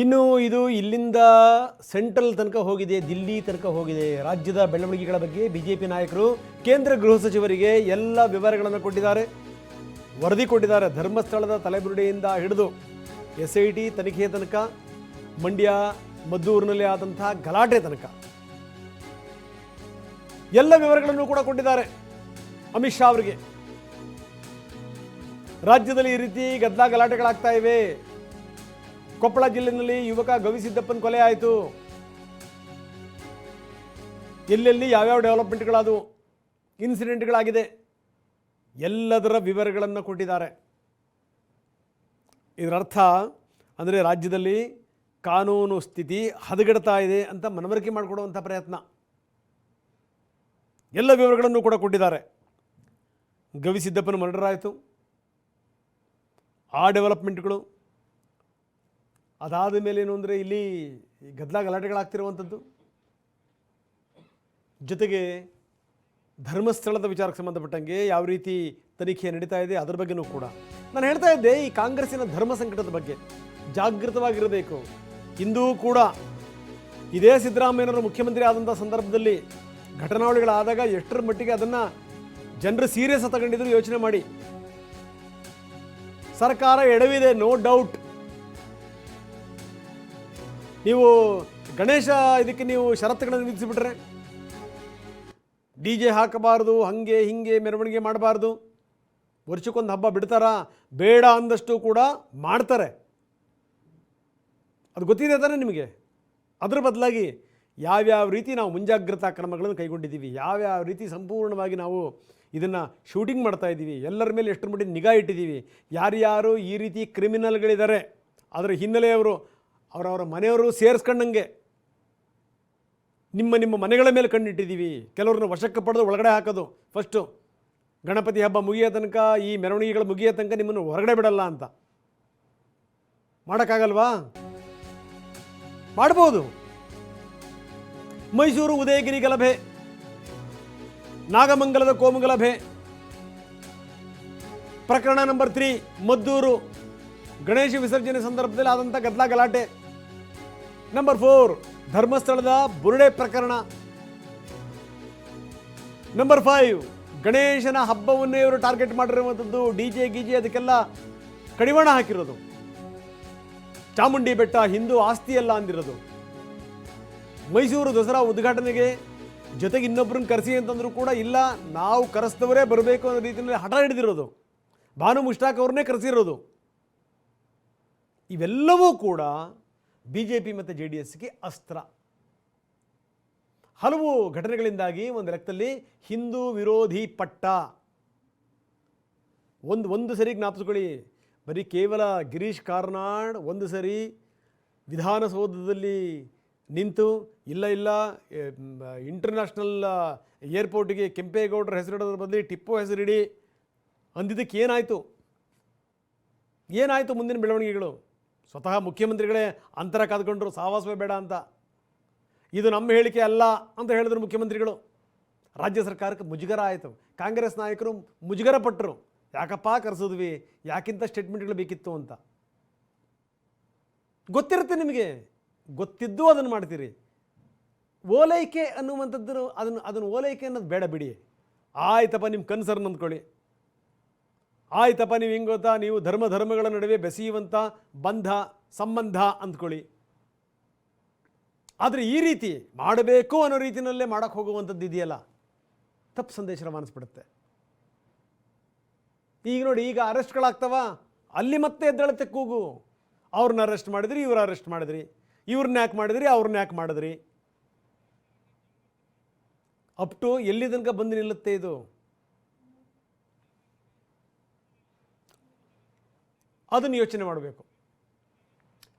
ಇನ್ನು ಇದು ಇಲ್ಲಿಂದ ಸೆಂಟ್ರಲ್ ತನಕ ಹೋಗಿದೆ, ದಿಲ್ಲಿ ತನಕ ಹೋಗಿದೆ. ರಾಜ್ಯದ ಬೆಳವಣಿಗೆಗಳ ಬಗ್ಗೆ ಬಿಜೆಪಿ ನಾಯಕರು ಕೇಂದ್ರ ಗೃಹ ಸಚಿವರಿಗೆ ಎಲ್ಲ ವಿವರಗಳನ್ನು ಕೊಟ್ಟಿದ್ದಾರೆ. ವರದಿ ಕೊಟ್ಟಿದ್ದಾರೆ. ಧರ್ಮಸ್ಥಳದ ತಲೆಬುರುಡೆಯಿಂದ ಹಿಡಿದು ಎಸ್ ಐ ಟಿ ತನಿಖೆ ತನಕ, ಮಂಡ್ಯ, ಮದ್ದೂರಿನಲ್ಲಿ ಆದಂಥ ಗಲಾಟೆ ತನಕ. ಎಲ್ಲ ವಿವರಗಳನ್ನು ಕೂಡ ಕೊಟ್ಟಿದ್ದಾರೆ ಅಮಿತ್ ಶಾ ಅವರಿಗೆ. ರಾಜ್ಯದಲ್ಲಿ ಈ ರೀತಿ ಗದ್ದಲ ಗಲಾಟೆಗಳಾಗ್ತಾ ಇವೆ. ಕೊಪ್ಪಳ ಜಿಲ್ಲೆಯಲ್ಲಿ ಯುವಕ ಗವಿಸಿದ್ದಪ್ಪನ ಕೊಲೆ ಆಯಿತು. ಎಲ್ಲೆಲ್ಲಿ ಯಾವ್ಯಾವ ಡೆವಲಪ್ಮೆಂಟ್ಗಳಾದವು, ಇನ್ಸಿಡೆಂಟ್ಗಳಾಗಿದೆ, ಎಲ್ಲದರ ವಿವರಗಳನ್ನು ಕೊಟ್ಟಿದ್ದಾರೆ. ಇದರ ಅರ್ಥ ಅಂದರೆ ರಾಜ್ಯದಲ್ಲಿ ಕಾನೂನು ಸ್ಥಿತಿ ಹದಗೆಡ್ತಾ ಇದೆ ಅಂತ ಮನವರಿಕೆ ಮಾಡಿಕೊಡುವಂಥ ಪ್ರಯತ್ನ. ಎಲ್ಲ ವಿವರಗಳನ್ನು ಕೂಡ ಕೊಟ್ಟಿದ್ದಾರೆ. ಗವಿಸಿದ್ದಪ್ಪನ ಮರ್ಡರ್ ಆಯಿತು. ಆ ಡೆವಲಪ್ಮೆಂಟ್ಗಳು ಅದಾದ ಮೇಲೆ ಏನು ಅಂದರೆ ಇಲ್ಲಿ ಗದ್ದಲ ಗಲಾಟೆಗಳಾಗ್ತಿರುವಂಥದ್ದು. ಜೊತೆಗೆ ಧರ್ಮಸ್ಥಳದ ವಿಚಾರಕ್ಕೆ ಸಂಬಂಧಪಟ್ಟಂಗೆ ಯಾವ ರೀತಿ ತನಿಖೆ ನಡೀತಾ ಇದೆ, ಅದರ ಬಗ್ಗೆನೂ ಕೂಡ. ನಾನು ಹೇಳ್ತಾ ಇದ್ದೆ ಈ ಕಾಂಗ್ರೆಸ್ಸಿನ ಧರ್ಮ ಸಂಕಟದ ಬಗ್ಗೆ. ಜಾಗೃತವಾಗಿರಬೇಕು. ಇಂದೂ ಕೂಡ ಇದೇ ಸಿದ್ದರಾಮಯ್ಯನವರು ಮುಖ್ಯಮಂತ್ರಿ ಆದಂಥ ಸಂದರ್ಭದಲ್ಲಿ ಘಟನಾವಳಿಗಳಾದಾಗ ಎಷ್ಟರ ಮಟ್ಟಿಗೆ ಅದನ್ನು ಜನರು ಸೀರಿಯಸ್ ತಗೊಂಡಿದ್ರು ಯೋಚನೆ ಮಾಡಿ. ಸರ್ಕಾರ ಎಡವಿದೆ ನೋ ಡೌಟ್ ನೀವು ಗಣೇಶ, ಇದಕ್ಕೆ ನೀವು ಷರತ್ತುಗಳನ್ನು ವಿಧಿಸಿಬಿಟ್ರೆ? ಡಿ ಜೆ ಹಾಕಬಾರ್ದು, ಹಾಗೆ ಹಿಂಗೆ ಮೆರವಣಿಗೆ ಮಾಡಬಾರ್ದು. ವರ್ಷಕ್ಕೊಂದು ಹಬ್ಬ ಬಿಡ್ತಾರಾ? ಬೇಡ ಅಂದಷ್ಟು ಕೂಡ ಮಾಡ್ತಾರೆ. ಅದು ಗೊತ್ತಿದೆ ತಾನೇ ನಿಮಗೆ? ಅದರ ಬದಲಾಗಿ ಯಾವ್ಯಾವ ರೀತಿ ನಾವು ಮುಂಜಾಗ್ರತಾ ಕ್ರಮಗಳನ್ನು ಕೈಗೊಂಡಿದ್ದೀವಿ, ಯಾವ್ಯಾವ ರೀತಿ ಸಂಪೂರ್ಣವಾಗಿ ನಾವು ಇದನ್ನು ಶೂಟಿಂಗ್ ಮಾಡ್ತಾ ಇದ್ದೀವಿ, ಎಲ್ಲರ ಮೇಲೆ ಎಷ್ಟರ ಮಟ್ಟಿಗೆ ನಿಗಾ ಇಟ್ಟಿದ್ದೀವಿ, ಯಾರ್ಯಾರು ಈ ರೀತಿ ಕ್ರಿಮಿನಲ್ಗಳಿದ್ದಾರೆ, ಅದರ ಹಿನ್ನೆಲೆಯವರು ಅವರವರ ಮನೆಯವರು ಸೇರಿಸ್ಕೊಂಡಂಗೆ ನಿಮ್ಮ ನಿಮ್ಮ ಮನೆಗಳ ಮೇಲೆ ಕಣ್ಣಿಟ್ಟಿದ್ದೀವಿ. ಕೆಲವ್ರನ್ನ ವಶಕ್ಕೆ ಪಡೆದು ಒಳಗಡೆ ಹಾಕೋದು. ಫಸ್ಟು ಗಣಪತಿ ಹಬ್ಬ ಮುಗಿಯೋ ತನಕ ಈ ಮೆರವಣಿಗೆಗಳು ಮುಗಿಯೋ ತನಕ ನಿಮ್ಮನ್ನು ಹೊರಗಡೆ ಬಿಡಲ್ಲ ಅಂತ. ಮಾಡೋಕ್ಕಾಗಲ್ವಾ? ಮಾಡ್ಬೋದು. ಮೈಸೂರು ಉದಯಗಿರಿ ಗಲಭೆ ನಾಗಮಂಗಲದ ಕೋಮು ಗಲಭೆ ಪ್ರಕರಣ ನಂಬರ್ ತ್ರೀ ಮದ್ದೂರು. ಗಣೇಶ ವಿಸರ್ಜನೆ ಸಂದರ್ಭದಲ್ಲಿ ಆದಂಥ ಗದ್ದಲ ಗಲಾಟೆ. ನಂಬರ್ ಫೋರ್ ಧರ್ಮಸ್ಥಳದ ಬುರುಡೆ ಪ್ರಕರಣ. ನಂಬರ್ ಫೈವ್ ಗಣೇಶನ ಹಬ್ಬವನ್ನೇ ಇವರು ಟಾರ್ಗೆಟ್ ಮಾಡಿರುವಂಥದ್ದು ಡಿ ಜೆ ಗಿಜೆ ಅದಕ್ಕೆಲ್ಲ ಕಡಿವಾಣ ಹಾಕಿರೋದು. ಚಾಮುಂಡಿ ಬೆಟ್ಟ ಹಿಂದೂ ಆಸ್ತಿಯಲ್ಲ ಅಂದಿರೋದು. ಮೈಸೂರು ದಸರಾ ಉದ್ಘಾಟನೆಗೆ ಜೊತೆಗೆ ಇನ್ನೊಬ್ಬರನ್ನ ಕರೆಸಿ ಅಂತಂದ್ರು ಕೂಡ ಇಲ್ಲ, ನಾವು ಕರೆಸ್ದವರೇ ಬರಬೇಕು ಅನ್ನೋ ರೀತಿಯಲ್ಲಿ ಹಠ ಹಿಡಿದಿರೋದು. ಭಾನು ಮುಷ್ಟಾಕ್ ಅವ್ರನ್ನೇ ಕರೆಸಿರೋದು. ಇವೆಲ್ಲವೂ ಕೂಡ ಬಿ ಜೆ ಪಿ ಮತ್ತು ಜೆ ಡಿ ಎಸ್ಗೆ ಅಸ್ತ್ರ. ಹಲವು ಘಟನೆಗಳಿಂದಾಗಿ ಒಂದು ಲೆಕ್ಕದಲ್ಲಿ ಹಿಂದೂ ವಿರೋಧಿ ಪಟ್ಟ. ಒಂದು ಒಂದು ಸರಿ ಜ್ಞಾಪಿಸ್ಕೊಳ್ಳಿ. ಬರೀ ಕೇವಲ ಗಿರೀಶ್ ಕಾರ್ನಾಡ್ ಒಂದು ಸರಿ ವಿಧಾನಸೌಧದಲ್ಲಿ ನಿಂತು, ಇಲ್ಲ ಇಲ್ಲ ಇಂಟರ್ನ್ಯಾಷನಲ್ ಏರ್ಪೋರ್ಟಿಗೆ ಕೆಂಪೇಗೌಡರ ಹೆಸರಿಡೋದ್ರ ಬದಲಿ ಟಿಪ್ಪು ಹೆಸರಿಡಿ. ಅಂದಿದ್ದಕ್ಕೆ ಏನಾಯಿತು? ಏನಾಯಿತು ಮುಂದಿನ ಬೆಳವಣಿಗೆಗಳು? ಸ್ವತಃ ಮುಖ್ಯಮಂತ್ರಿಗಳೇ ಅಂತರ ಕಾದ್ಕೊಂಡ್ರು ಸಹವಾಸವೇ ಬೇಡ ಅಂತ. ಇದು ನಮ್ಮ ಹೇಳಿಕೆ ಅಲ್ಲ ಅಂತ ಹೇಳಿದ್ರು ಮುಖ್ಯಮಂತ್ರಿಗಳು. ರಾಜ್ಯ ಸರ್ಕಾರಕ್ಕೆ ಮುಜುಗರ ಆಯಿತು. ಕಾಂಗ್ರೆಸ್ ನಾಯಕರು ಮುಜುಗರ ಪಟ್ಟರು ಯಾಕಪ್ಪ ಕರೆಸಿದ್ವಿ? ಯಾಕಿಂತ ಸ್ಟೇಟ್ಮೆಂಟ್ಗಳು ಬೇಕಿತ್ತು ಅಂತ. ಗೊತ್ತಿರುತ್ತೆ ನಿಮಗೆ? ಗೊತ್ತಿದ್ದು ಅದನ್ನು ಮಾಡ್ತೀರಿ. ಓಲೈಕೆ ಅನ್ನುವಂಥದ್ದು ಅದನ್ನು ಅದನ್ನು ಓಲೈಕೆ ಅನ್ನೋದು ಬೇಡ ಬಿಡಿ. ಆಯ್ತಪ್ಪ ನಿಮ್ಮ ಕನ್ಸರ್ನ್ ಅಂದ್ಕೊಳ್ಳಿ. ಆಯ್ತಪ್ಪ, ನೀವು ಹಿಂಗೆ ನೀವು ಧರ್ಮ ಧರ್ಮಗಳ ನಡುವೆ ಬೆಸೆಯುವಂಥ ಬಂಧ, ಸಂಬಂಧ ಅಂದ್ಕೊಳ್ಳಿ. ಆದರೆ ಈ ರೀತಿ ಮಾಡಬೇಕು ಅನ್ನೋ ರೀತಿಯಲ್ಲೇ ಮಾಡೋಕ್ಕೆ ಹೋಗುವಂಥದ್ದು ಇದೆಯಲ್ಲ? ತಪ್ಪು ಸಂದೇಶ ರವಾನಿಸ್ಬಿಡುತ್ತೆ. ಈಗ ನೋಡಿ, ಈಗ ಅರೆಸ್ಟ್ಗಳಾಗ್ತವ? ಅಲ್ಲಿ ಮತ್ತೆ ಎದ್ದೇಳತ್ತೆ ಕೂಗು. ಅವ್ರನ್ನ ಅರೆಸ್ಟ್ ಮಾಡಿದ್ರಿ, ಇವ್ರು ಅರೆಸ್ಟ್ ಮಾಡಿದ್ರಿ. ಇವ್ರನ್ನ ಯಾಕೆ ಮಾಡಿದ್ರಿ, ಅವ್ರನ್ನ ಯಾಕೆ ಮಾಡಿದ್ರಿ? ಅಪ್ ಟು ಎಲ್ಲಿ ತನಕ ಬಂದು ನಿಲ್ಲುತ್ತೆ ಇದು? ಅದನ್ನು ಯೋಚನೆ ಮಾಡಬೇಕು.